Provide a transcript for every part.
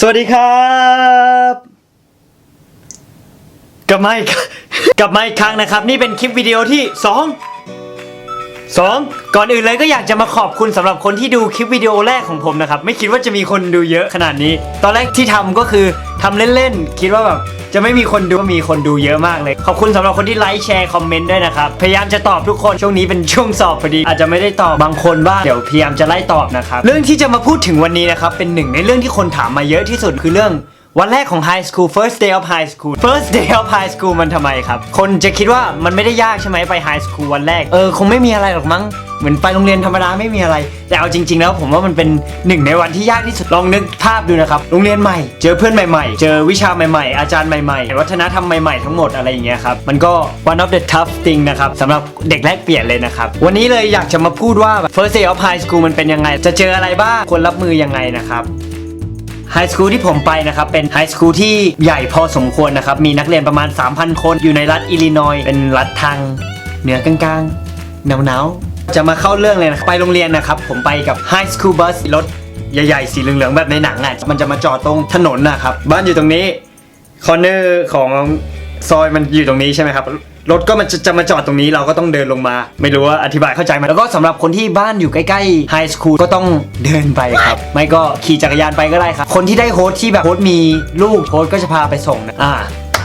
สวัสดีครับ กลับมาอีกกลับมาอีกครั้งนะครับ นี่เป็นคลิปวิดีโอที่2 2 ก่อนอื่นเลยก็อยากจะมาขอบคุณสำหรับคนที่ดูคลิปวิดีโอแรกของผมนะครับ ไม่คิดว่าจะมีคนดูเยอะขนาดนี้ ตอนแรกที่ทำก็คือทำเล่นๆ คิดว่าแบบ จะไม่มีคนดูมีคนดูเยอะมากเลย ขอบคุณสำหรับคนที่ไลค์แชร์คอมเมนต์ด้วยนะครับ พยายามจะตอบทุกคนช่วงนี้เป็นช่วงสอบพอดี อาจจะไม่ได้ตอบบางคนบ้างเดี๋ยวพยายามจะไล่ตอบนะครับเรื่องที่จะมาพูดถึงวันนี้นะครับเป็นหนึ่งในเรื่องที่คนถามมาเยอะที่สุดคือเรื่อง วันแรกของ High School First Day of High School First Day of High School มันทำไมครับ คนจะคิดว่ามันไม่ได้ยากใช่ไหมไป High School วันแรก เออ คงไม่มีอะไรหรอกมั้งเหมือนไปโรงเรียนธรรมดาไม่มีอะไร แต่เอาจริง ๆ แล้วผมว่ามันเป็นหนึ่งในวันที่ยากที่สุดลองนึกภาพดูนะครับโรงเรียนใหม่ เจอเพื่อนใหม่ๆ เจอวิชาใหม่ๆ อาจารย์ใหม่ๆ วัฒนธรรมใหม่ๆ ทั้งหมดอะไรอย่างเงี้ยครับ มันก็ one of the tough thing นะครับสำหรับเด็กแรกเปลี่ยนเลยนะครับ วันนี้เลยอยากจะมาพูดว่า first day of high school มันเป็นยังไง จะเจออะไรบ้างควรรับมือยังไงนะครับ ไฮสคูลที่ผมไปนะครับ เป็นไฮสคูลที่ใหญ่พอสมควรนะครับ มีนักเรียนประมาณ 3,000 คนอยู่ในรัฐอิลลินอยเป็นรัฐทางเหนือกลางๆหนาวๆ จะมาเข้าเรื่องเลยนะไปโรงเรียนนะครับ ผมไปกับไฮสคูลบัสรถใหญ่ๆ สีเหลืองๆ แบบในหนังอะมันจะมาจอดตรงถนนนะครับ บ้านอยู่ตรงนี้คอร์เนอร์ของซอยมันอยู่ตรงนี้ใช่ไหมครับ รถก็มันจะจะมาจอดตรงนี้เราก็ต้องเดินลงมา ไม่รู้ว่าอธิบายเข้าใจไหมแล้วก็สำหรับคนที่บ้านอยู่ใกล้ๆไฮสคูลก็ต้องเดินไปครับ ไม่ก็ขี่จักรยานไปก็ได้ครับ คนที่ได้โฮสที่แบบโฮสมีลูกโฮสก็จะพาไปส่งนะอ่า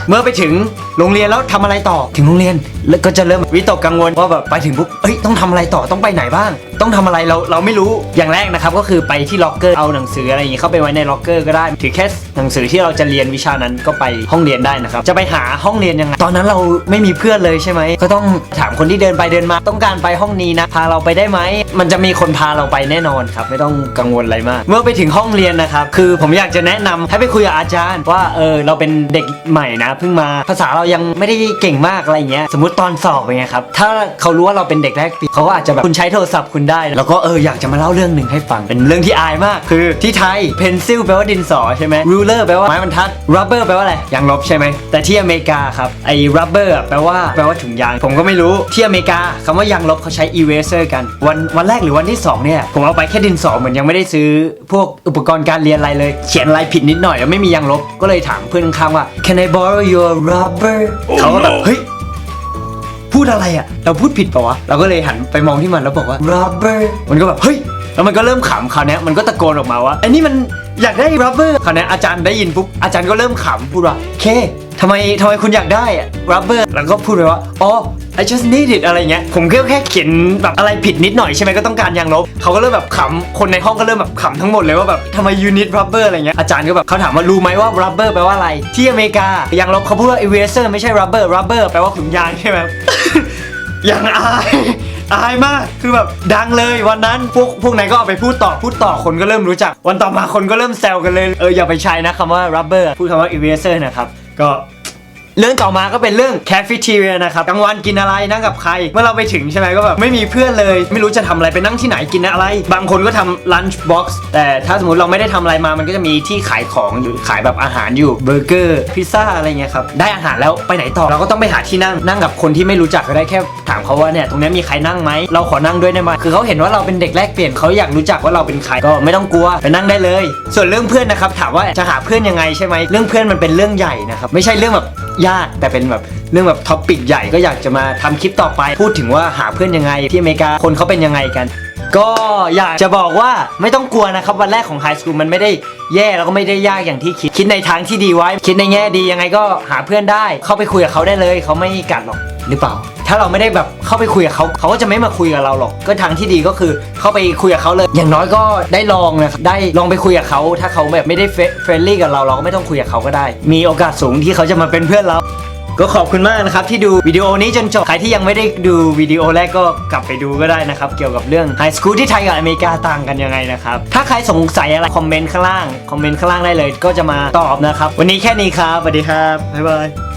เมื่อไปถึงโรงเรียนแล้วทำอะไรต่อถึงโรงเรียน แล้วก็จะเริ่มวิตกกังวลว่าแบบไปถึงปุ๊บเอ้ยต้องทำอะไรต่อต้องไปไหนบ้าง ต้องทำอะไรเราเราไม่รู้อย่างแรกนะครับ ก็คือไปที่ล็อกเกอร์เอาหนังสืออะไรอย่างงี้เข้าไปไว้ในล็อกเกอร์ก็ได้ถือแค่หนังสือที่เราจะเรียนวิชานั้นก็ไปห้องเรียนได้นะครับจะไปหาห้องเรียนยังไงตอนนั้นเราไม่มีเพื่อนเลยใช่ไหมก็ต้องถามคนที่เดินไปเดินมา ต้องการไปห้องนี้นะพาเราไปได้ไหมมันจะมีคนพาเราไปแน่นอนครับไม่ต้องกังวลอะไรมาก เมื่อไปถึงห้องเรียนนะครับคือผมอยากจะแนะนำให้ไปคุยกับอาจารย์ว่าเออเราเป็นเด็กใหม่นะเพิ่งมาภาษาเรายังไม่ได้เก่งมากอะไรเงี้ยสมมติตอนสอบอย่างเงี้ยครับถ้าเขารู้ว่าเราเป็นเด็กแรกปีเขาก็อาจจะแบบคุณใช้โทรศัพท์คุณได้ แล้วก็เอออยากจะมาเล่าเรื่องหนึ่งให้ฟังเป็นเรื่องที่อายมาก คือที่ไทย pencil แปลว่าดินสอใช่ไหม ruler แปลว่าไม้บรรทัด rubber แปลว่าอะไรยางลบใช่ไหมแต่ที่อเมริกาครับไอ้ rubber อะแปลว่าแปลว่าถุงยาง ผมก็ไม่รู้ที่อเมริกาคำว่ายางลบเขาใช้ eraser กัน วันวันแรกหรือวันที่สองเนี่ย ผมเอาไปแค่ดินสอเหมือนยังไม่ได้ซื้อ พวกอุปกรณ์การเรียนอะไรเลย เขียนลายผิดนิดหน่อยแล้วไม่มียางลบก็เลยถามเพื่อนข้างว่า can I borrow your rubber เขาก็แบบเฮ้ยพูดอะไรอะ่ะ เราพูดผิดปะวะ เราก็เลยหันไปมองที่มันแล้วบอกว่า rubber มันก็แบบเฮ้ย แล้วมันก็เริ่มขำคราวเนี้ยมันก็ตะโกนออกมาว่าไอ้นี่มันอยากได้ rubber คราวเนี้ยอาจารย์ได้ยินปุ๊บอาจารย์ก็เริ่มขำพูดว่าเคทำไมทำไมคุณอยากได้อะ rubber แล้วก็พูดไปว่า อ๋อ I just need it อะไรเงี้ย ผมก็แค่เขียนแบบอะไรผิดนิดหน่อยใช่ไหมก็ต้องการยางลบ เขาก็เริ่มแบบขำ คนในห้องก็เริ่มแบบขำทั้งหมดเลยว่าแบบทำไม you need rubber อะไรเงี้ย อาจารย์ก็แบบเขาถามว่ารู้ไหมว่า rubber แปลว่าอะไร ที่อเมริกายางลบเขาพูดว่า eraser ไม่ใช่ rubber rubber แปลว่าถุงยางใช่ไหม ยังอายอายมากคือแบบดังเลยวันนั้นพวกพวกไหนก็เอาไปพูดต่อพูดต่อคนก็เริ่มรู้จัก วันต่อมาคนก็เริ่มแซวกันเลย เอออย่าไปใช้นะคำว่า rubber พูดคำว่า eraser นะครับ ก็ เรื่องต่อมาก็เป็นเรื่อง cafeteria นะครับกลางวันกินอะไรนั่งกับใคร เมื่อเราไปถึงใช่ไหมก็แบบไม่มีเพื่อนเลย ไม่รู้จะทำอะไรไปนั่งที่ไหนกินอะไร บางคนก็ทำ lunch box แต่ถ้าสมมติเราไม่ได้ทำอะไรมามันก็จะมีที่ขายของอยู่ขายแบบอาหารอยู่เบอร์เกอร์พิซซ่าอะไรเงี้ยครับได้อาหารแล้วไปไหนต่อเราก็ต้องไปหาที่นั่งนั่งกับคนที่ไม่รู้จักก็ได้แค่ถามเขาว่าเนี่ยตรงนี้มีใครนั่งไหมเราขอนั่งด้วยได้ไหมคือเขาเห็นว่าเราเป็นเด็กแลกเปลี่ยนเขาอยากรู้จักว่าเราเป็นใครก็ไม่ต้องกลัวไปนั่งได้เลย ส่วนเรื่องเพื่อนนะครับถามว่าจะหาเพื่อนยังไงใช่ไหมเรื่องเพื่อนมันเป็นเรื่องใหญ่นะครับไม่ใช่เรื่องแบบ ยากแต่เป็นแบบเรื่องแบบท็อปปิกใหญ่ก็อยากจะมาทำคลิปต่อไป พูดถึงว่าหาเพื่อนยังไงที่อเมริกาคนเขาเป็นยังไงกัน ก็อยากจะบอกว่าไม่ต้องกลัวนะครับวันแรกของไฮสคูลมันไม่ได้แย่แล้วก็ไม่ได้ยากอย่างที่คิด คิดในทางที่ดีไว้ คิดในแง่ดียังไงก็หาเพื่อนได้ เข้าไปคุยกับเขาได้เลย เขาไม่กัดหรอกหรือเปล่า ถ้าเราไม่ได้แบบเข้าไปคุยกับเขาเขาก็จะไม่มาคุยกับเราหรอก ก็ทางที่ดีก็คือเข้าไปคุยกับเขาเลย อย่างน้อยก็ได้ลองนะครับได้ลองไปคุยกับเขาถ้าเขาแบบไม่ได้เฟรนลี่กับเราเราก็ไม่ต้องคุยกับเขาก็ได้ มีโอกาสสูงที่เขาจะมาเป็นเพื่อนเราก็ขอบคุณมากนะครับที่ดูวิดีโอนี้จนจบ ใครที่ยังไม่ได้ดูวิดีโอแรกก็กลับไปดูก็ได้นะครับ เกี่ยวกับเรื่องไฮสคูลที่ไทยกับอเมริกาต่างกันยังไงนะครับ ถ้าใครสงสัยอะไร คอมเมนต์ข้างล่าง คอมเมนต์ข้างล่างได้เลย ก็จะมาตอบนะครับ วันนี้แค่นี้ครับสวัสดีครับ บ๊ายบาย